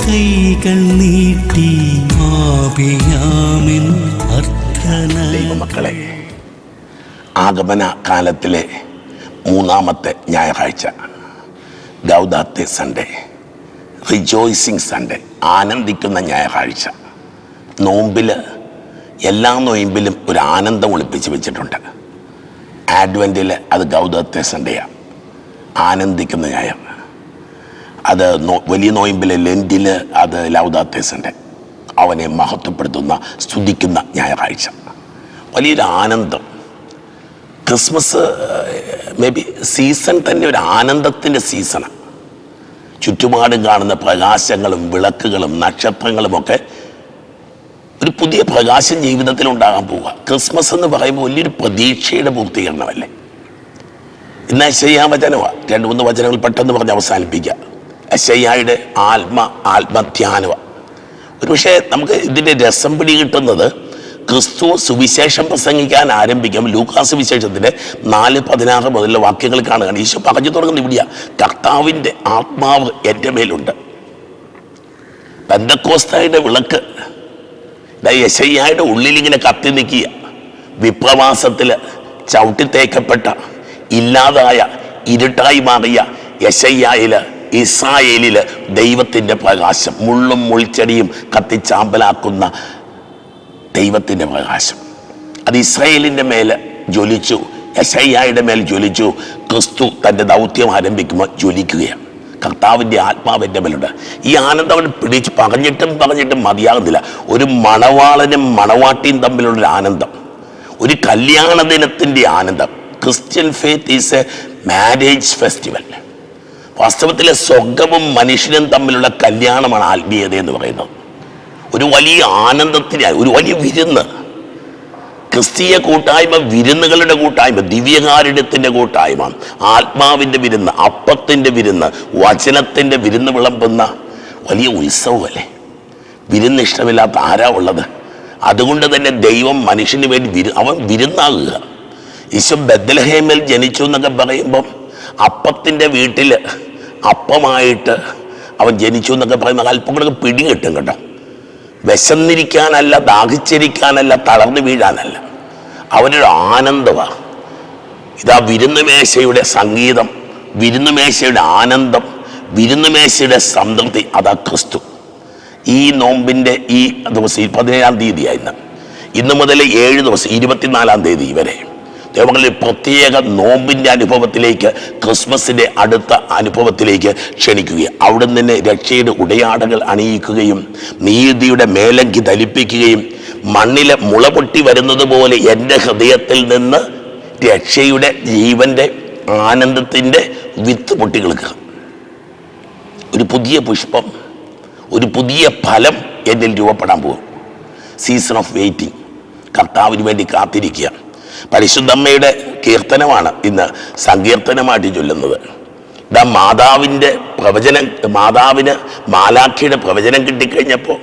കൈകൾ നീട്ടി മാപിയാമിൻ ദൈവമക്കളെ ആഗമന കാലത്തിലെ മൂന്നാമത്തെ ഞായറാഴ്ച ഗൗദാത്തെ സൺഡേ റിജോയ്സിങ് സൺഡേ ആനന്ദിക്കുന്ന ഞായറാഴ്ച. നോമ്പിൽ എല്ലാ നോയമ്പിലും ഒരു ആനന്ദം ഒളിപ്പിച്ച് വെച്ചിട്ടുണ്ട്. ആഡ്വന്റിൽ അത് ഗൗദത്തെ സൺഡേയാണ് ആനന്ദിക്കുന്ന ഞായർ. അത് വലിയ നോയമ്പിലെ ലെൻഡിൽ അത് ലൗദാത്തേസിന്റെ അവനെ മഹത്വപ്പെടുത്തുന്ന സ്തുതിക്കുന്ന ഞായറാഴ്ച. വലിയൊരു ആനന്ദം. ക്രിസ്മസ് മേ ബി സീസൺ തന്നെ ഒരു ആനന്ദത്തിന്റെ സീസണാണ് ചുറ്റുപാടും കാണുന്ന പ്രകാശങ്ങളും വിളക്കുകളും നക്ഷത്രങ്ങളും ഒക്കെ ഒരു പുതിയ പ്രകാശം ജീവിതത്തിൽ ഉണ്ടാകാൻ പോവുക. ക്രിസ്മസ് എന്ന് പറയുമ്പോൾ വലിയൊരു പ്രതീക്ഷയുടെ പൂർത്തീകരണമല്ലേ? ഇന്ന് ശരിയാ വചനമാണ് രണ്ട് മൂന്ന് വചനങ്ങൾ പെട്ടെന്ന് പറഞ്ഞ് അവസാനിപ്പിക്കുക അശയ്യായുടെ ആത്മ ആത്മധ്യാനവ ഒരു പക്ഷേ നമുക്ക് ഇതിന്റെ രസം പിടി കിട്ടുന്നത് ക്രിസ്തു സുവിശേഷം പ്രസംഗിക്കാൻ ആരംഭിക്കും. ലൂക്കാ സുവിശേഷത്തിന്റെ നാല് പതിനാറ് മുതലുള്ള വാക്യങ്ങൾ കാണുകയാണ്. ഈശോ പറഞ്ഞു തുടങ്ങുന്ന ഇവിടെയാ. കർത്താവിന്റെ ആത്മാവ് എന്റെ മേലുണ്ട്. ബന്ധക്കോസ്തായുടെ വിളക്ക് യശയ്യായുടെ ഉള്ളിലിങ്ങനെ കത്തി നിൽക്കുക. വിപ്രവാസത്തിൽ ചവിട്ടിത്തേക്കപ്പെട്ട ഇല്ലാതായ ഇരുട്ടായി മാറിയ യശയ്യായിൽ ഇസ്രായേലിൽ ദൈവത്തിന്റെ പ്രകാശം മുള്ളും മുൾച്ചെടിയും കത്തിച്ചാമ്പലാക്കുന്ന ദൈവത്തിന്റെ പ്രകാശം. അത് ഇസ്രായേലിന്റെ മേൽ ജ്വലിച്ചു യശയ്യായുടെ മേൽ ജ്വലിച്ചു. ക്രിസ്തു തന്റെ ദൗത്യം ആരംഭിക്കുമ്പോൾ ജ്വലിക്കുകയാണ്. കർത്താവിന്റെ ആത്മാവിന്റെ മേലുണ്ട്. ഈ ആനന്ദം അവൻ പിടിച്ച് പറഞ്ഞിട്ടും പറഞ്ഞിട്ടും മതിയാകുന്നില്ല. ഒരു മണവാളനും മണവാട്ടിയും തമ്മിലുള്ളൊരു ആനന്ദം ഒരു കല്യാണ ദിനത്തിന്റെ ആനന്ദം. Christian faith is a marriage festival. വാസ്തവത്തിലെ സ്വർഗവും മനുഷ്യനും തമ്മിലുള്ള കല്യാണമാണ് ആത്മീയത എന്ന് പറയുന്നത്. ഒരു വലിയ ആനന്ദത്തിനായി ഒരു വലിയ വിരുന്ന്. ക്രിസ്തീയ കൂട്ടായ്മ വിരുന്നുകളുടെ കൂട്ടായ്മ ദിവ്യകാരുണ്യത്തിന്റെ കൂട്ടായ്മ ആത്മാവിന്റെ വിരുന്ന് അപ്പത്തിന്റെ വിരുന്ന് വചനത്തിന്റെ വിരുന്ന് വിളമ്പുന്ന വലിയ ഉത്സവമല്ലേ? വിരുന്ന് ഇഷ്ടമില്ലാത്ത ആരാ ഉള്ളത്? അതുകൊണ്ട് തന്നെ ദൈവം മനുഷ്യന് വേണ്ടി വിരു അവൻ വിരുന്നാകുക. ഈശോ ബദ്ലഹേമിൽ ജനിച്ചു എന്നൊക്കെ പറയുമ്പം അപ്പത്തിന്റെ വീട്ടിൽ അപ്പമായിട്ട് അവൻ ജനിച്ചു എന്നൊക്കെ പറയുന്ന അല്പം പിടി കിട്ടും കേട്ടോ. വിശന്നിരിക്കാനല്ല ദാഹിച്ചിരിക്കാനല്ല തളർന്നു വീഴാനല്ല. അവനൊരു ആനന്ദമാണ് ഇതാ വിരുന്നുമേശയുടെ സംഗീതം വിരുന്നുമേശയുടെ ആനന്ദം വിരുന്നുമേശയുടെ സംതൃപ്തി അതാ ക്രിസ്തു. ഈ നോമ്പിന്റെ ഈ ദിവസം പതിനേഴാം തീയതിയായി ഇന്ന്. ഇന്ന് മുതൽ ഏഴ് ദിവസം ഇരുപത്തിനാലാം തീയതി വരെ. ദൈവങ്ങളിൽ പ്രത്യേക നോമ്പിന്റെ അനുഭവത്തിലേക്ക് ക്രിസ്മസിന്റെ അടുത്ത അനുഭവത്തിലേക്ക് ക്ഷണിക്കുകയും അവിടെ നിന്ന് രക്ഷയുടെ ഉടയാടകൾ അണിയിക്കുകയും നീതിയുടെ മേലങ്കി ധലിപ്പിക്കുകയും മണ്ണിലെ മുള പൊട്ടി വരുന്നത് പോലെ എന്റെ ഹൃദയത്തിൽ നിന്ന് രക്ഷയുടെ ജീവന്റെ ആനന്ദത്തിന്റെ വിത്ത് പൊട്ടികൾക്ക് ഒരു പുതിയ പുഷ്പം ഒരു പുതിയ ഫലം എന്നിൽ രൂപപ്പെടാൻ പോകും. സീസൺ ഓഫ് വെയിറ്റിംഗ് കർത്താവിന് വേണ്ടി കാത്തിരിക്കുക. പരിശുദ്ധമ്മയുടെ കീർത്തനമാണ് ഇന്ന് സങ്കീർത്തനമായിട്ട് ചൊല്ലുന്നത്. ഇതാ മാതാവിന്റെ പ്രവചനം മാതാവിന് മാലാഖിയുടെ പ്രവചനം കിട്ടിക്കഴിഞ്ഞപ്പോൾ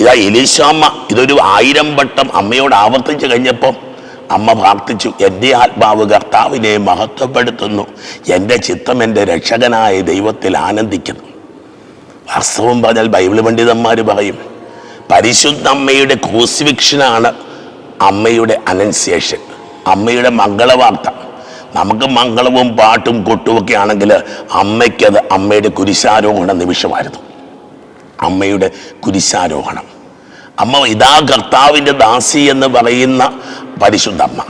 ഇതാ എലീശാമ്മ ഇതൊരു ആയിരം വട്ടം അമ്മയോട് ആവർത്തിച്ചു കഴിഞ്ഞപ്പം അമ്മ പ്രാർത്ഥിച്ചു എന്റെ ആത്മാവ് കർത്താവിനെ മഹത്വപ്പെടുത്തുന്നു. എന്റെ ചിത്തം എന്റെ രക്ഷകനായ ദൈവത്തിൽ ആനന്ദിക്കുന്നു. വാസ്തവം പറഞ്ഞാൽ ബൈബിൾ പണ്ഡിതന്മാർ പറയും പരിശുദ്ധ അമ്മയുടെ ക്രൂസിഫിക്ഷനാണ് അമ്മയുടെ അനൗൺസിയേഷൻ അമ്മയുടെ മംഗളവാർത്ത. നമുക്ക് മംഗളവും പാട്ടും കൊട്ടുമൊക്കെ ആണെങ്കിൽ അമ്മയ്ക്കത് അമ്മയുടെ കുരിശാരോഹണ നിമിഷമായിരുന്നു. അമ്മയുടെ കുരിശാരോഹണം. അമ്മ ഇതാ കർത്താവിന്റെ ദാസി എന്ന് പറയുന്ന പരിശുദ്ധ അമ്മ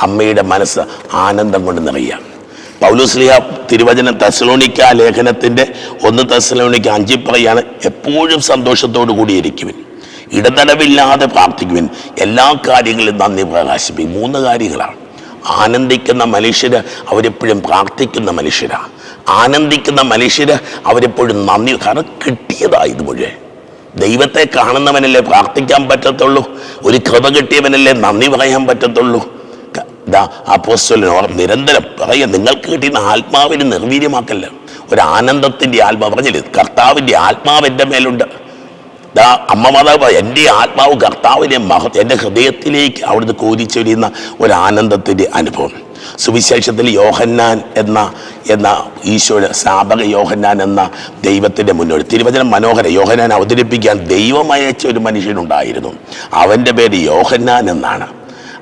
അമ്മയുടെ മനസ്സ് ആനന്ദം കൊണ്ട് നിറയുക പൗലുസ്ലിയ തിരുവചന തെസലോണിക്ക ലേഖനത്തിന്റെ ഒന്ന് തെസലോണിക്ക അഞ്ചിൽ പറയാണ് എപ്പോഴും സന്തോഷത്തോടു കൂടിയിരിക്കുവിൻ ഇടതടവില്ലാതെ പ്രാർത്ഥിക്കുവിൻ. എല്ലാ കാര്യങ്ങളും നന്ദി പ്രകാശിപ്പിക്കും മൂന്ന് കാര്യങ്ങളാണ്. ആനന്ദിക്കുന്ന മനുഷ്യര് അവരെപ്പോഴും പ്രാർത്ഥിക്കുന്ന മനുഷ്യരാണ് ആനന്ദിക്കുന്ന മനുഷ്യര് അവരെപ്പോഴും നന്ദി. കാരണം കിട്ടിയതാ ഇത് മുഴുവൻ. ദൈവത്തെ കാണുന്നവനല്ലേ പ്രാർത്ഥിക്കാൻ പറ്റത്തുള്ളൂ? ഒരു കൃപ കിട്ടിയവനല്ലേ നന്ദി പറയാൻ പറ്റത്തുള്ളൂ? ദാ അപ്പോസ്തലനോട് നിരന്തരം പറയുക നിങ്ങൾക്ക് കിട്ടിയ ആത്മാവിന് നിർവീര്യമാക്കല്ല. ഒരു ആനന്ദത്തിന്റെ ആത്മാവ്. പറഞ്ഞില്ലേ? കർത്താവിന്റെ ആത്മാവ് എന്റെ മേലുണ്ട്. ദാ അമ്മ മാതാവ് എന്റെ ആത്മാവ് കർത്താവിനെ മഹ എന്റെ ഹൃദയത്തിലേക്ക് അവിടുന്ന് കോരിച്ചൊരിയുന്ന ഒരു ആനന്ദത്തിന്റെ അനുഭവം. സുവിശേഷത്തിൽ യോഹന്നാൻ എന്ന എന്ന ഈശോയുടെ സ്ഥാപക യോഹന്നാൻ എന്ന ദൈവത്തിന്റെ മുന്നോട്ട് തിരുവചനം മനോഹര. യോഹന്നാൻ അവതരിപ്പിക്കാൻ ദൈവമയച്ച ഒരു മനുഷ്യനുണ്ടായിരുന്നു. അവന്റെ പേര് യോഹന്നാൻ എന്നാണ്.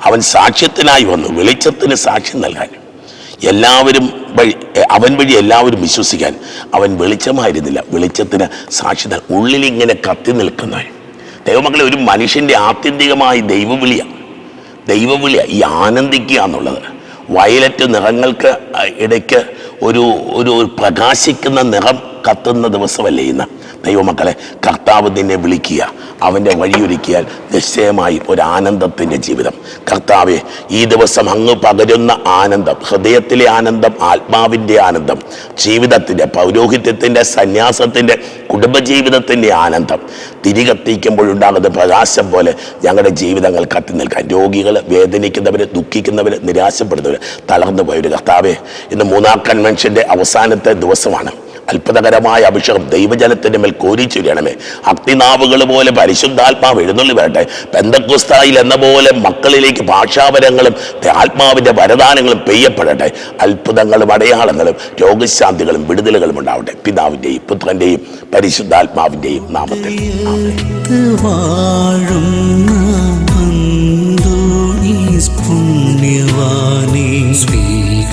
അവൻ സാക്ഷ്യത്തിനായി വന്നു. വെളിച്ചത്തിന് സാക്ഷ്യം നൽകാൻ. എല്ലാവരും വഴി അവൻ വഴി എല്ലാവരും വിശ്വസിക്കാൻ അവൻ വെളിച്ചമായിരുന്നില്ല. വെളിച്ചത്തിന് സാക്ഷിത ഉള്ളിലിങ്ങനെ കത്തി നിൽക്കുന്ന ദൈവമക്കളെ ഒരു മനുഷ്യന്റെ ആത്യന്തികമായി ദൈവവിളിയാണ് ദൈവവിളിയ ഈ ആനന്ദിക്കുക എന്നുള്ളത്. വയലറ്റ് നിറങ്ങൾക്ക് ഇടയ്ക്ക് ഒരു ഒരു പ്രകാശിക്കുന്ന നിറം കത്തുന്ന ദിവസമല്ലേ ഇന്ന്. ദൈവമക്കളെ കർത്താവ് നിന്നെ വിളിക്കുക. അവന്റെ വഴിയൊരുക്കിയാൽ നിശ്ചയമായി ഒരു ആനന്ദത്തിന്റെ ജീവിതം. കർത്താവെ ഈ ദിവസം അങ്ങ് പകരുന്ന ആനന്ദം ഹൃദയത്തിലെ ആനന്ദം ആത്മാവിന്റെ ആനന്ദം ജീവിതത്തിന്റെ പൗരോഹിത്യത്തിന്റെ സന്യാസത്തിന്റെ കുടുംബജീവിതത്തിന്റെ ആനന്ദം. തിരികത്തിക്കുമ്പോഴുണ്ടാകുന്ന പ്രകാശം പോലെ ഞങ്ങളുടെ ജീവിതങ്ങൾ കത്തി നിൽക്കാൻ. രോഗികൾ വേദനിക്കുന്നവർ ദുഃഖിക്കുന്നവർ നിരാശപ്പെടുന്നവർ തളർന്നു പോയൊരു കർത്താവെ ഇന്ന് മൂന്നാം കൺവെൻഷന്റെ അവസാനത്തെ ദിവസമാണ്. അത്ഭുതകരമായ അഭിഷേകം ദൈവജനത്തിന്റെ മേൽ കോരിച്ചൊരിയണമേ അഗ്നിനാവുകൾ പോലെ പരിശുദ്ധാത്മാവ് എഴുന്നള്ളി വരട്ടെ. പെന്തക്കുസ്തായിൽ എന്ന പോലെ മക്കളിലേക്ക് ഭാഷാവരങ്ങളും ആത്മാവിന്റെ വരദാനങ്ങളും പെയ്യപ്പെടട്ടെ. അത്ഭുതങ്ങളും അടയാളങ്ങളും രോഗശാന്തികളും വിടുതലുകളും ഉണ്ടാവട്ടെ. പിതാവിന്റെയും പുത്രന്റെയും പരിശുദ്ധാത്മാവിന്റെയും നാമത്തിൽ. പുണ്യവാനെ.